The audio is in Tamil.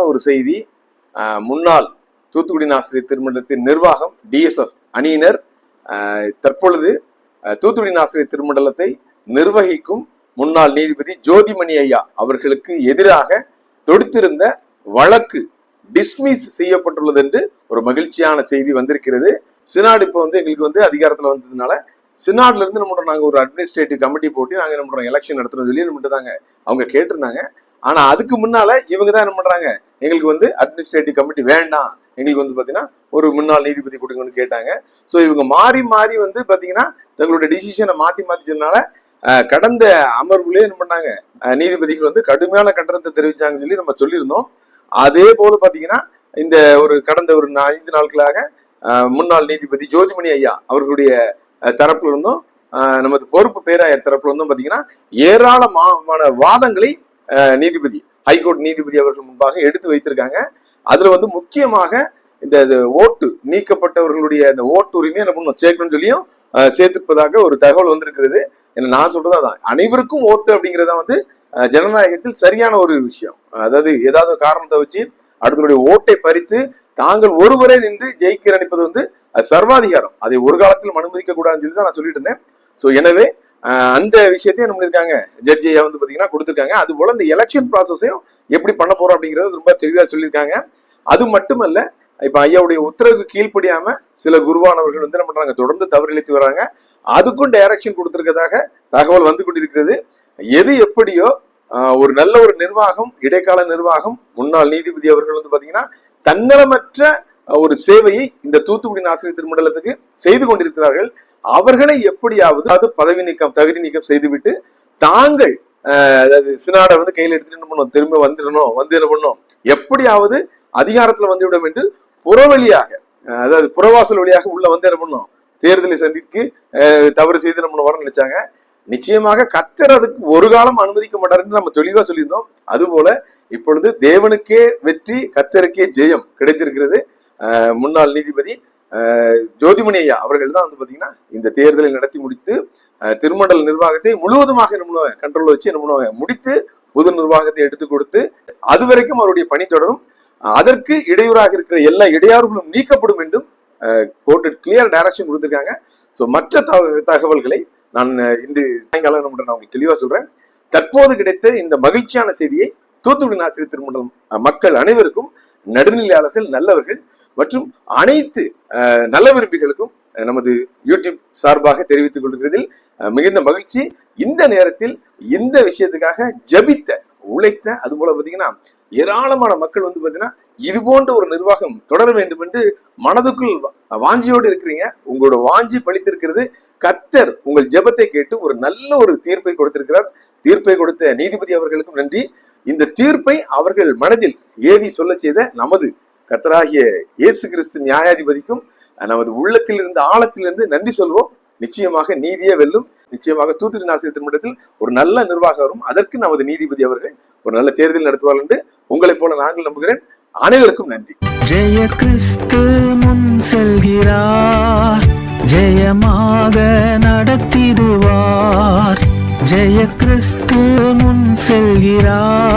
ஒரு செய்தி முன்னாள் தூத்துக்குடி நாசிரியர் திருமண்டலத்தின் நிர்வாகம் டிஎஸ்எஃப் அணியினர் தற்பொழுது தூத்துக்குடி ஆசிரியர் திருமண்டலத்தை நிர்வகிக்கும் முன்னாள் நீதிபதி ஜோதிமணி ஐயா அவர்களுக்கு எதிராக தொடுத்திருந்த வழக்கு டிஸ்மிஸ் செய்யப்பட்டுள்ளது என்று ஒரு மகிழ்ச்சியான செய்தி வந்திருக்கிறது. சினாடு இப்போ வந்து எங்களுக்கு வந்து அதிகாரத்தில் வந்ததுனால சினாட்ல இருந்து நம்ம நாங்கள் ஒரு அட்மினிஸ்ட்ரேட்டிவ் கமிட்டி போட்டு நாங்கள் என்ன எலெக்ஷன் நடத்துறோம் சொல்லி நம்ம தாங்க அவங்க கேட்டிருந்தாங்க. ஆனா அதுக்கு முன்னால இவங்க தான் என்ன பண்றாங்க? எங்களுக்கு வந்து அட்மினிஸ்ட்ரேட்டிவ் கமிட்டி வேண்டாம். எங்களுக்கு வந்து பாத்தீங்கன்னா ஒரு முன்னாள் நீதிபதி கொடுங்கன்னு கேட்டாங்க. சோ இவங்க மாறி மாறி வந்து பாத்தீங்கன்னா தங்களோட டிசிஷனை மாத்தி மாத்தி சொன்னால கடந்த அமர்வுலயே என்ன பண்ணாங்க? நீதிபதிகள் வந்து கடுமையான கண்டனத்தை தெரிவிச்சாங்கன்னு சொல்லி நம்ம சொல்லியிருந்தோம். அதே போல பாத்தீங்கன்னா இந்த ஒரு கடந்த ஒரு ஐந்து நாட்களாக முன்னாள் நீதிபதி ஜோதிமணி ஐயா அவர்களுடைய தரப்புல இருந்தும் நமது பொறுப்பு பேராயர் தரப்புல இருந்தும் பாத்தீங்கன்னா ஏராளமான வாதங்களை நீதிபதி ஹைகோர்ட் நீதிபதி அவர்கள் முன்பாக எடுத்து வைத்திருக்காங்க. அதுல வந்து முக்கியமாக இந்த இது ஓட்டு நீக்கப்பட்டவர்களுடைய இந்த ஓட்டு உரிமையை என்ன பண்ணணும் சேர்க்கணும்னு சொல்லியும் அஹ், சேர்த்திருப்பதாக ஒரு தகவல் வந்திருக்கிறது. என்ன நான் சொல்றது அதான். அனைவருக்கும் ஓட்டு அப்படிங்கறத வந்து ஜனநாயகத்தில் சரியான ஒரு விஷயம். அதாவது ஏதாவது காரணத்தை வச்சு அடுத்தவருடைய ஓட்டை பறித்து தாங்கள் ஒருவரே நின்று ஜெயிக்க நினைப்பது வந்து அது சர்வாதிகாரம். அதை ஒரு காலத்தில் அனுமதிக்க கூடாதுன்னு சொல்லி தான் நான் சொல்லிட்டு இருந்தேன். சோ எனவே அந்த விஷயத்தையும் என்ன பண்ணிருக்காங்க? ஜட்ஜி வந்து பாத்தீங்கன்னா கொடுத்துருக்காங்க. அது போல இந்த எலெக்ஷன் ப்ராசஸையும் எப்படி பண்ண போறோம் அப்படிங்கறது ரொம்ப தெளிவா சொல்லியிருக்காங்க. அது மட்டுமல்ல இப்ப ஐயாவுடைய உத்தரவுக்கு கீழ்ப்படியாம சில குருவானவர்கள் வந்து என்ன பண்றாங்க? தொடர்ந்து தவறிழைத்து வராங்க. அதுக்கும் டைரக்ஷன் கொடுத்திருக்கதாக தகவல் வந்து கொண்டிருக்கிறது. எது எப்படியோ ஒரு நல்ல ஒரு நிர்வாகம் இடைக்கால நிர்வாகம் முன்னாள் நீதிபதி அவர்கள் வந்து பாத்தீங்கன்னா தன்னலமற்ற ஒரு சேவையை இந்த தூத்துக்குடி ஆசிரியர் திருமண்டலத்துக்கு செய்து கொண்டிருக்கிறார்கள். அவர்களை எப்படியாவது அது பதவி நீக்கம் தகுதி நீக்கம் செய்துவிட்டு தாங்கள் அதாவது சினாடை வந்து கையில் எடுத்துட்டு என்ன பண்ணணும் திரும்ப வந்துடணும் வந்து என்ன பண்ணணும். எப்படியாவது அதிகாரத்துல வந்துவிடும் என்று புறவழியாக அதாவது புறவாசல் வழியாக உள்ள வந்து என்ன பண்ணும்? தேர்தலை சந்திக்கு தவறு செய்து நம்ம வர நினைச்சாங்க. நிச்சயமாக கத்தர் அதுக்கு ஒரு காலம் அனுமதிக்க மாட்டாருன்னு நம்ம தெளிவா சொல்லியிருந்தோம். அதுபோல இப்பொழுது தேவனுக்கே வெற்றி கத்தருக்கே ஜெயம் கிடைத்திருக்கிறது. முன்னாள் நீதிபதி ஜோதிமணி ஐயா அவர்கள் தான் வந்து பாத்தீங்கன்னா இந்த தேர்தலை நடத்தி முடித்து திருமண்டல் திருமண்டல நிர்வாகத்தை முழுவதுமாக என்ன பண்ணுவாங்க? கண்ட்ரோல் வச்சு என்ன பண்ணுவாங்க? முடித்து புது நிர்வாகத்தை எடுத்து கொடுத்து அது வரைக்கும் அவருடைய பணி தொடரும். அதற்கு இடையூறாக இருக்கிற எல்லா இடையூறுகளும் நீக்கப்படும் என்றும் கோர்ட்டு கிளியர் டைரக்ஷன் கொடுத்திருக்காங்க. ஸோ மற்ற தகவல்களை நான் இந்த சாயங்காலம் நான் உங்களுக்கு தெளிவாக சொல்றேன். தற்போது கிடைத்த இந்த மகிழ்ச்சியான செய்தியை தூத்துக்குடி நாசிரியர் திருமணம் மக்கள் அனைவருக்கும் நடுநிலையாளர்கள் நல்லவர்கள் மற்றும் அனைத்து நல்ல விரும்பிகளுக்கும் நமது யூடியூப் சார்பாக தெரிவித்துக் கொள்கிறதில் மிகுந்த மகிழ்ச்சி. இந்த நேரத்தில் இந்த விஷயத்துக்காக ஜபித்த உழைத்த அது போல பாத்தீங்கன்னா ஏராளமான மக்கள் வந்து பாத்தீங்கன்னா இது போன்ற ஒரு நிர்வாகம் தொடர வேண்டும் என்று மனதுக்குள் வாஞ்சியோடு இருக்கிறீங்க. உங்களோட வாஞ்சி பழித்திருக்கிறது. கத்தர் உங்கள் ஜெபத்தை கேட்டு ஒரு நல்ல ஒரு தீர்ப்பை கொடுத்திருக்கிறார். தீர்ப்பை கொடுத்த நீதிபதி அவர்களுக்கும் நன்றி. இந்த தீர்ப்பை அவர்கள் மனதில் ஏவி சொல்ல செய்த நமது கத்தராகிய இயேசு கிறிஸ்து நியாயாதிபதிக்கும் நமது உள்ளத்தில் இருந்த ஆழத்திலிருந்து நன்றி சொல்வோம். நிச்சயமாக நீதியே வெல்லும். நிச்சயமாக தூத்துக்குடி ஆசிரியர் திருமணத்தில் ஒரு நல்ல நிர்வாகம் வரும் அதற்கு நமது நீதிபதி அவர்கள் ஒரு நல்ல தேர்தல் நடத்துவார்கள் என்று உங்களைப் போல நாங்கள் நம்புகிறேன். அனைவருக்கும் நன்றி. ஜெய கிறிஸ்து முன் செல்கிறார். ஜெயமாக நடத்திடுவார். ஜெய கிறிஸ்து முன் செல்கிறார்.